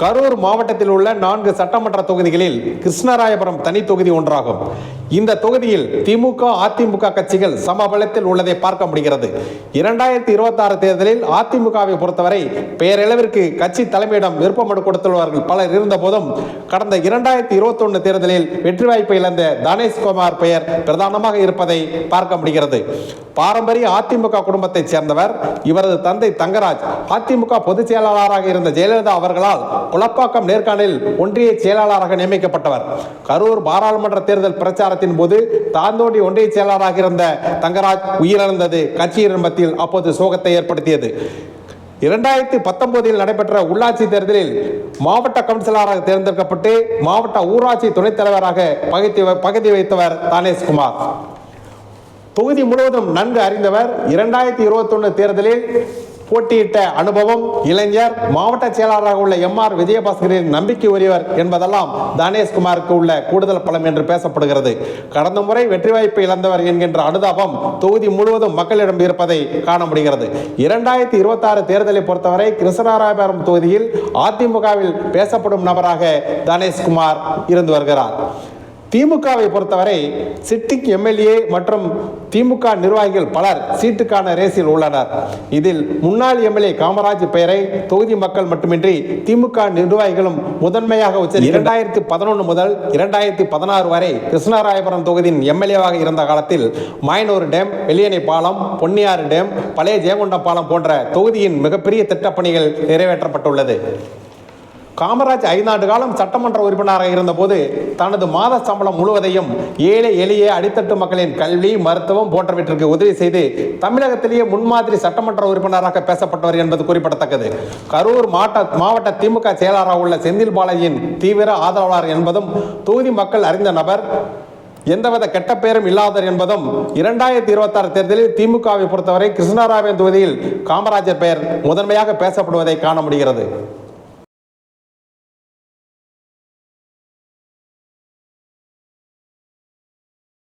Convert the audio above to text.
கரூர் மாவட்டத்தில் உள்ள நான்கு சட்டமன்ற தொகுதிகளில் கிருஷ்ணராயபுரம் தனி தொகுதி ஒன்றாகும். இந்த தொகுதியில் திமுக அதிமுக கட்சிகள் சமபலத்தில் உள்ளதை பார்க்க முடிகிறது. இரண்டாயிரத்தி இருபத்தி ஆறு தேர்தலில் அதிமுகவை பொறுத்தவரை பெயரளவிற்கு கட்சி தலைமையிடம் விருப்பமனு கொடுத்துள்ளவர்கள் பலர் இருந்த போதும் கடந்த இரண்டாயிரத்தி இருபத்தி ஒன்று தேர்தலில் வெற்றி வாய்ப்பை இழந்த தனேஷ்குமார் பெயர் பிரதானமாக இருப்பதை பார்க்க முடிகிறது. பாரம்பரிய அதிமுக குடும்பத்தைச் சேர்ந்தவர் இவரது தந்தை தங்கராஜ். அதிமுக பொதுச் செயலாளராக இருந்த ஜெயலலிதா அவர்களால் குளப்பாக்கம் நேர்காணலில் ஒன்றிய செயலாளராக நியமிக்கப்பட்டவர். கரூர் பாராளுமன்ற தேர்தல் பிரச்சாரத்தின் போது தாந்தோண்டி ஒன்றிய செயலாளராக இருந்த தங்கராஜ் உயிரிழந்தது. கட்சியின் மத்தியில் அப்போது சோகத்தை ஏற்படுத்தியது. இரண்டாயிரத்தி பத்தொன்பதில் நடைபெற்ற உள்ளாட்சி தேர்தலில் மாவட்ட கவுன்சிலராக தேர்ந்தெடுக்கப்பட்டு மாவட்ட ஊராட்சி துணைத் தலைவராக பகுதி பகுதி வைத்தவர் தானேஷ்குமார். தொகுதி முழுவதும் நன்கு அறிந்தவர் இரண்டாயிரத்தி இருபத்தொன்னு தேர்தலில் போட்டியிட்ட அனுபவம் இளைஞர் மாவட்ட செயலாளராக உள்ள எம் ஆர் விஜயபாஸ்கரின் நம்பிக்கை உரியவர் என்பதெல்லாம் தானேஷ்குமாருக்கு உள்ள கூடுதல் பலம் என்று பேசப்படுகிறது. கடந்த முறை வெற்றி வாய்ப்பை இழந்தவர் என்கின்ற அனுதாபம் தொகுதி முழுவதும் மக்களிடம் இருப்பதை காண முடிகிறது. இரண்டாயிரத்தி இருபத்தி ஆறு தேர்தலை பொறுத்தவரை கிருஷ்ணராயபுரம் தொகுதியில் அதிமுகவில் பேசப்படும் நபராக தனேஷ்குமார் இருந்து வருகிறார். திமுகவை பொறுத்தவரை சிட்டிக் எம்எல்ஏ மற்றும் திமுக நிர்வாகிகள் பலர் சீட்டுக்கான ரேஸில் உள்ளனர். இதில் முன்னாள் எம்எல்ஏ காமராஜ் பெயரை தொகுதி மக்கள் மட்டுமின்றி திமுக நிர்வாகிகளும் முதன்மையாக உச்சரி இரண்டாயிரத்தி பதினொன்று முதல் இரண்டாயிரத்தி பதினாறு வரை கிருஷ்ணராயபுரம் தொகுதியின் எம்எல்ஏவாக இருந்த காலத்தில் மாயனூர் டேம் வெளியணை பாலம் பொன்னியாறு டேம் பழைய ஜெயங்கொண்டம் பாலம் போன்ற தொகுதியின் மிகப்பெரிய திட்டப்பணிகள் நிறைவேற்றப்பட்டுள்ளது. காமராஜ் ஐந்தாண்டு காலம் சட்டமன்ற உறுப்பினராக இருந்தபோது தனது மாத சம்பளம் முழுவதையும் ஏழை எளிய அடித்தட்டு மக்களின் கல்வி மருத்துவம் போன்றவற்றிற்கு உதவி செய்து தமிழகத்திலேயே முன்மாதிரி சட்டமன்ற உறுப்பினராக பேசப்பட்டவர் என்பது குறிப்பிடத்தக்கது. கரூர் மாவட்ட மாவட்ட திமுக செயலாளராக உள்ள செந்தில் பாலாஜியின் தீவிர ஆதரவாளர் என்பதும் தொகுதி மக்கள் அறிந்த நபர் எந்தவித கெட்ட பெயரும் இல்லாதவர் என்பதும் இரண்டாயிரத்தி இருபத்தி ஆறு தேர்தலில் திமுகவை பொறுத்தவரை கிருஷ்ணராவின் தொகுதியில் காமராஜர் பெயர் முதன்மையாக பேசப்படுவதை காண முடிகிறது.